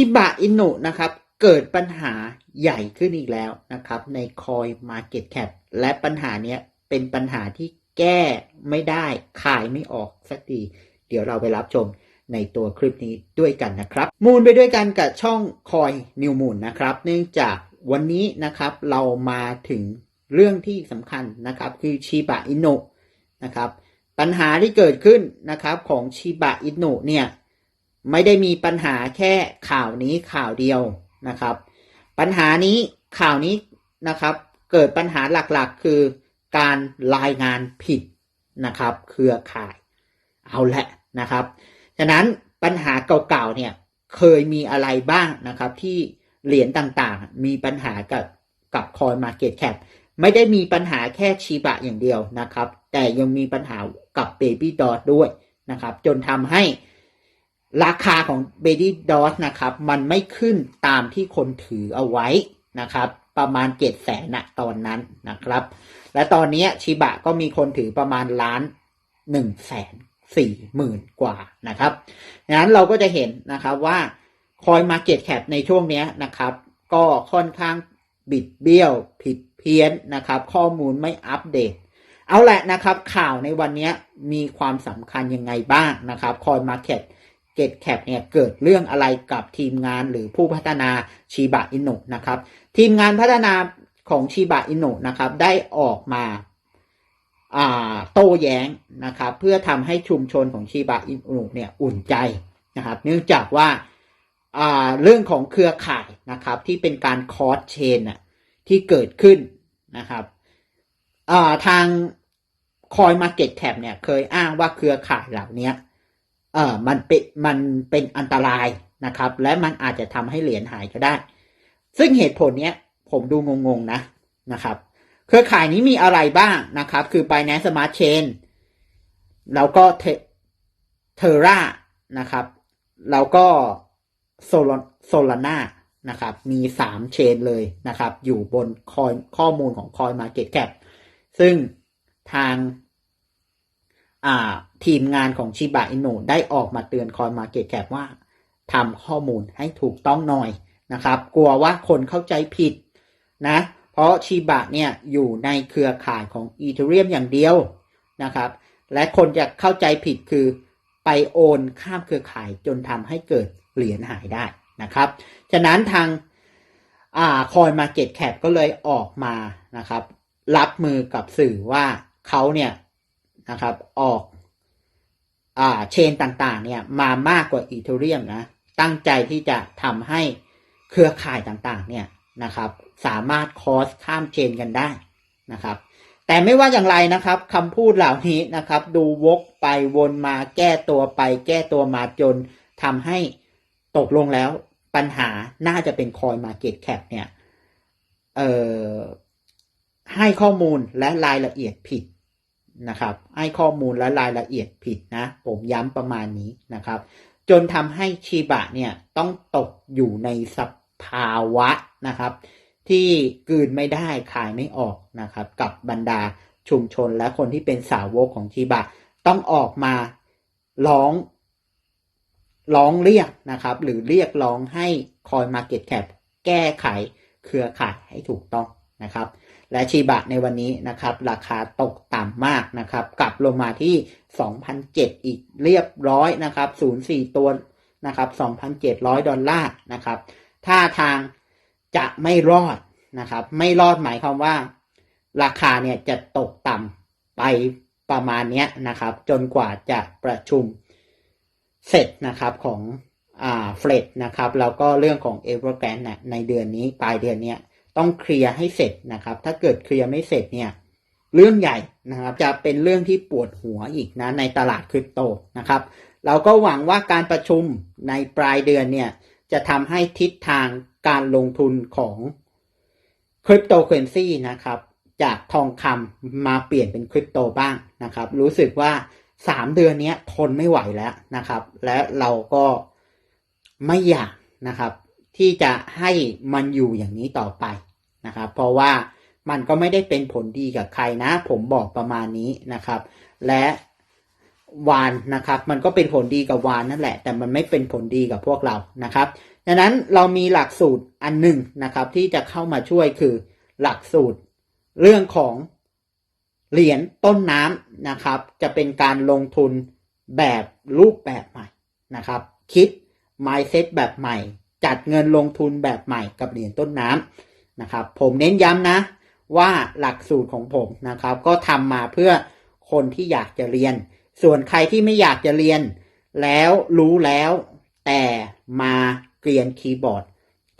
ชิบะอินุนะครับเกิดปัญหาใหญ่ขึ้นอีกแล้วนะครับในคอย Market Cap และปัญหาเนี้ยเป็นปัญหาที่แก้ไม่ได้ขายไม่ออกสักที เดี๋ยวเราไปรับชมในตัวคลิปนี้ด้วยกันนะครับ มูลไปด้วยกันกับช่องคอยนิวมูลนะครับ เนื่องจากวันนี้นะครับเรามาถึงเรื่องที่สำคัญนะครับคือชิบะอินุนะครับปัญหาที่เกิดขึ้นนะครับของชิบะอินุเนี่ย ไม่ได้มีปัญหาแค่ข่าวนี้ข่าวเดียวนะครับ ปัญหานี้ข่าวนี้นะครับ เกิดปัญหาหลักๆ คือการรายงานผิดนะครับ เครือข่ายเอาละนะครับฉะนั้นปัญหาเก่าๆเนี่ยเคยมีอะไรบ้างนะครับ ที่เหรียญต่างๆ มีปัญหากับกับคอยมาเก็ตแคปไม่ได้มีปัญหาแค่ชีบะอย่างเดียวนะครับ แต่ยังมีปัญหากับ Baby d o t ด้วยนะครับ จนทำให้ ราคาของ b a b y d o s นะครับ มันไม่ขึ้นตามที่คนถือเอาไว้นะครับ ประมาณเจ็ดแสนนะตอนนั้นนะครับ และตอนนี้ชิบะก็มีคนถือประมาณล้านหนึ่งแสนสี่หมื่นกว่านะครับดังนั้นเราก็จะเห็นนะครับว่าคอยมาเก็ตแคปในช่วงนี้นะครับ ก็ค่อนข้างบิดเบี้ยวผิดเพี้ยนนะครับ ข้อมูลไม่อัปเดต เอาแหละนะครับ ข่าวในวันนี้มีความสำคัญยังไงบ้างนะครับคอยมาเก็ต เกตแคปเนี่ยเกิดเรื่องอะไรกับทีมงานหรือผู้พัฒนาชีบะอินุนะครับทีมงานพัฒนาของชีบะอินุนะครับได้ออกมาโต้แย้งนะครับเพื่อทำให้ชุมชนของชีบะอินุเนี่ยอุ่นใจนะครับเนื่องจากว่าาเรื่องของเครือข่ายนะครับที่เป็นการคอร์สเชนที่เกิดขึ้นนะครับาทางคอยมาเก็ตแคปเนี่ยเคยอ้างว่าเครือข่ายเหล่านี้ อ่อมันเป็นมันเป็นอันตรายนะครับ และมันอาจจะทำให้เหรียญหายก็ได้ ซึ่งเหตุผลเนี้ยผมดูงงๆนะนะครับ เครือข่ายนี้มีอะไรบ้างนะครับ คือ Binance Smart Chain แล้วก็เทอร่านะครับ แล้วก็โซลโซลาน่านะครับ มีสามเชนเลยนะครับ อยู่บนคอยข้อมูลของคอยมาเก็ตแคปซึ่งทาง ทีมงานของชิบะอินุได้ออกมาเตือนคอยมาเก็ตแคปว่าทำข้อมูลให้ถูกต้องหน่อยนะครับ กลัวว่าคนเข้าใจผิดนะ เพราะชิบะเนี่ยอยู่ในเครือข่ายของอีเทเรียมอย่างเดียวนะครับ และคนจะเข้าใจผิดคือไปโอนข้ามเครือข่ายจนทำให้เกิดเหรียญหายได้นะครับ ฉะนั้นทางคอยมาเก็ตแคปก็เลยออกมานะครับ รับมือกับสื่อว่าเขาเนี่ย นะครับ ออกอ่าเชนต่างๆ เนี่ยมามากกว่าอีเทเรียมนะ ตั้งใจที่จะทำให้เครือข่ายต่างๆ เนี่ยนะครับ สามารถคอสข้ามเชนกันได้นะครับ แต่ไม่ว่าอย่างไรนะครับคำพูดเหล่านี้นะครับ ดูวกไปวนมาแก้ตัวไป แก้ตัวมาจนทำให้ตกลงแล้วปัญหาน่าจะเป็นคอยมาเก็ตแคปเนี่ย เอ่อให้ข้อมูลและรายละเอียดผิด นะครับ ให้ข้อมูลและรายละเอียดผิดนะ ผมย้ำประมาณนี้นะครับ จนทำให้ชีบะเนี่ยต้องตกอยู่ในสภาวะนะครับ ที่กืนไม่ได้ขายไม่ออกนะครับ กับบรรดาชุมชนและคนที่เป็นสาวกของชีบะต้องออกมาร้องร้องเรียกนะครับ หรือเรียกร้องให้คอยมาเก็ตแคปแก้ไขเครือข่ายให้ถูกต้องนะครับ และชีบะในวันนี้นะครับ ราคาตกต่ำมากนะครับ กลับลงมาที่ 2,007 อีกเรียบร้อยนะครับ04 ตัวนะครับ2,700 ดอลลาร์นะครับท่าทางจะไม่รอดนะครับ ไม่รอดหมายความว่า ราคาเนี่ยจะตกต่ำไปประมาณนี้นะครับ จนกว่าจะประชุมเสร็จนะครับของอ่าเฟดนะครับ แล้วก็เรื่องของเอเวอร์แกรนในเดือนนี้ปลายเดือนเนี้ย ต้องเคลียร์ให้เสร็จนะครับ ถ้าเกิดเคลียร์ไม่เสร็จเนี่ยเรื่องใหญ่นะครับ จะเป็นเรื่องที่ปวดหัวอีกนะในตลาดคริปโตนะครับ เราก็หวังว่าการประชุมในปลายเดือนเนี่ยจะทำให้ทิศทางการลงทุนของคริปโตเคอเรนซีนะครับจากทองคำมาเปลี่ยนเป็นคริปโตบ้างนะครับ รู้สึกว่าสามเดือนนี้ทนไม่ไหวแล้วนะครับ และเราก็ไม่อยากนะครับ ที่จะให้มันอยู่อย่างนี้ต่อไป นะครับ เพราะว่ามันก็ไม่ได้เป็นผลดีกับใครนะ ผมบอกประมาณนี้นะครับ และวานนะครับ มันก็เป็นผลดีกับวานนั่นแหละ แต่มันไม่เป็นผลดีกับพวกเรานะครับดังนั้นเรามีหลักสูตรอันหนึ่งนะครับ ที่จะเข้ามาช่วยคือหลักสูตรเรื่องของเหรียญต้นน้ำนะครับ จะเป็นการลงทุนแบบรูปแบบใหม่นะครับ คิด mindset แบบใหม่ จัดเงินลงทุนแบบใหม่กับเหรียญต้นน้ำ นะครับ ผมเน้นย้ำนะ ว่าหลักสูตรของผมนะครับ ก็ทำมาเพื่อคนที่อยากจะเรียน ส่วนใครที่ไม่อยากจะเรียน แล้วรู้แล้วแต่มาเกรียนคีย์บอร์ด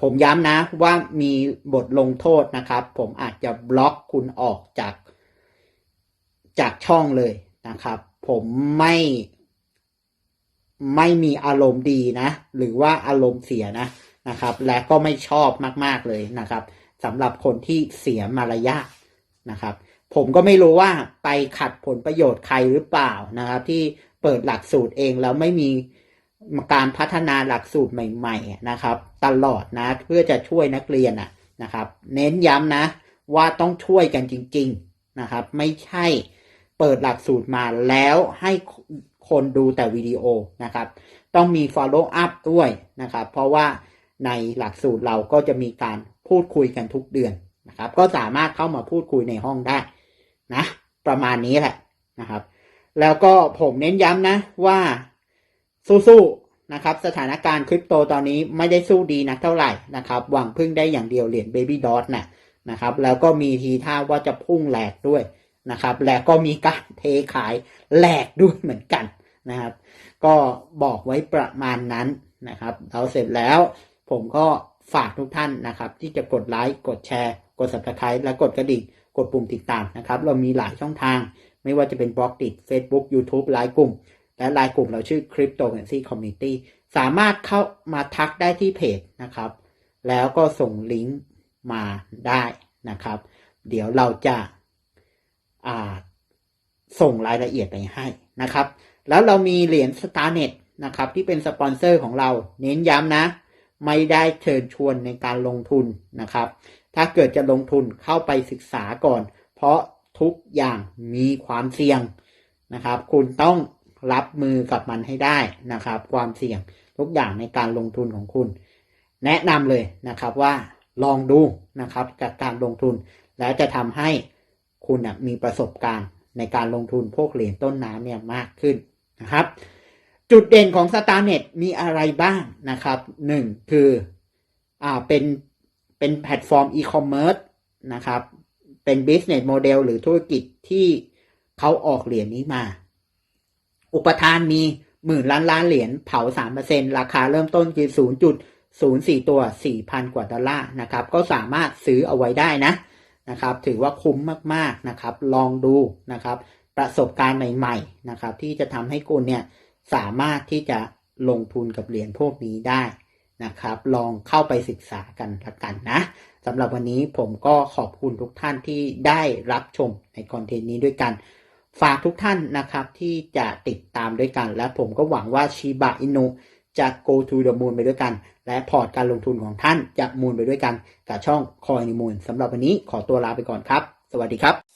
ผมย้ำนะว่ามีบทลงโทษนะครับ ผมอาจจะบล็อกคุณออกจาก จากช่องเลยนะครับ ผมไม่ไม่มีอารมณ์ดีนะ หรือว่าอารมณ์เสียนะนะครับ และก็ไม่ชอบมาก ๆ เลยนะครับ สำหรับคนที่เสียมารยาทนะครับ ผมก็ไม่รู้ว่าไปขัดผลประโยชน์ใครหรือเปล่านะครับ ที่เปิดหลักสูตรเองแล้วไม่มีการพัฒนาหลักสูตรใหม่ ๆ นะครับ ตลอดนะเพื่อจะช่วยนักเรียนนะนะครับ เน้นย้ำนะ ว่าต้องช่วยกันจริง ๆนะครับ ไม่ใช่เปิดหลักสูตรมาแล้วให้คนดูแต่วิดีโอนะครับ ต้องมี follow up ด้วยนะครับ เพราะว่าในหลักสูตรเราก็จะมีการ พูดคุยกันทุกเดือนนะครับ ก็สามารถเข้ามาพูดคุยในห้องได้นะ ประมาณนี้แหละนะครับ แล้วก็ผมเน้นย้ำนะว่าสู้ๆนะครับ สถานการณ์คริปโตตอนนี้ไม่ได้สู้ดีนักเท่าไหร่นะครับ หวังพึ่งได้อย่างเดียวเหรียญ Baby Dot นะนะครับ แล้วก็มีทีท่าว่าจะพุ่งแหลกด้วยนะครับ แล้วก็มีการเทขายแหลกด้วยเหมือนกันนะครับ ก็บอกไว้ประมาณนั้นนะครับเราเสร็จแล้วผมก็ ฝากทุกท่านนะครับ ที่จะกดไลค์กดแชร์ กด subscribe และกดกระดิ่งกดปุ่มติดตามนะครับ เรามีหลายช่องทาง ไม่ว่าจะเป็นบล็อกติด Facebook YouTube ไลน์กลุ่ม และไลน์กลุ่มเราชื่อ Cryptocurrency Community สามารถเข้ามาทักได้ที่เพจนะครับ แล้วก็ส่งลิงก์มาได้นะครับ เดี๋ยวเราจะาส่งรายละเอียดไปให้นะครับ แล้วเรามีเหรียญ StarNet นะครับ ที่เป็นสปอนเซอร์ของเราเน้นย้ำนะ ไม่ได้เชิญชวนในการลงทุนนะครับ ถ้าเกิดจะลงทุนเข้าไปศึกษาก่อน เพราะทุกอย่างมีความเสี่ยงนะครับ คุณต้องรับมือกับมันให้ได้นะครับ ความเสี่ยงทุกอย่างในการลงทุนของคุณ แนะนำเลยนะครับว่าลองดูนะครับกับการลงทุน แล้วจะทำให้คุณนะมีประสบการณ์ในการลงทุนพวกเหรียญต้นน้ำเนี่ยมากขึ้นนะครับ จุดเด่นของ StarNet มีอะไรบ้างนะครับหนึ่งคืออ่าเป็นเป็นแพลตฟอร์มอีคอมเมิร์ซนะครับ เป็น business model หรือธุรกิจที่เขาออกเหรียญนี้มา อุปทานมีหมื่นล้านล้านเหรียญเผาสามเปอร์เซ็นราคาเริ่มต้นคือศูนย์จุดศูนย์สี่ตัวสี่พันกว่าดอลลาร์นะครับ ก็สามารถซื้อเอาไว้ได้นะนะครับ ถือว่าคุ้มมาก ๆ นะครับ ลองดูนะครับ ประสบการณ์ใหม่ ๆ นะครับ ที่จะทำให้คุณเนี่ย สามารถที่จะลงทุนกับเหรียญพวกนี้ได้นะครับ ลองเข้าไปศึกษากันละกันนะสำหรับวันนี้ผมก็ขอบคุณทุกท่านที่ได้รับชมในคอนเทนต์นี้ด้วยกัน ฝากทุกท่านนะครับที่จะติดตามด้วยกัน และผมก็หวังว่าชิบะอินุจะ go to the moon ไปด้วยกัน และพอร์ตการลงทุนของท่านจะมูลไปด้วยกัน กับช่องคอยนิมูลสำหรับวันนี้ขอตัวลาไปก่อนครับ สวัสดีครับ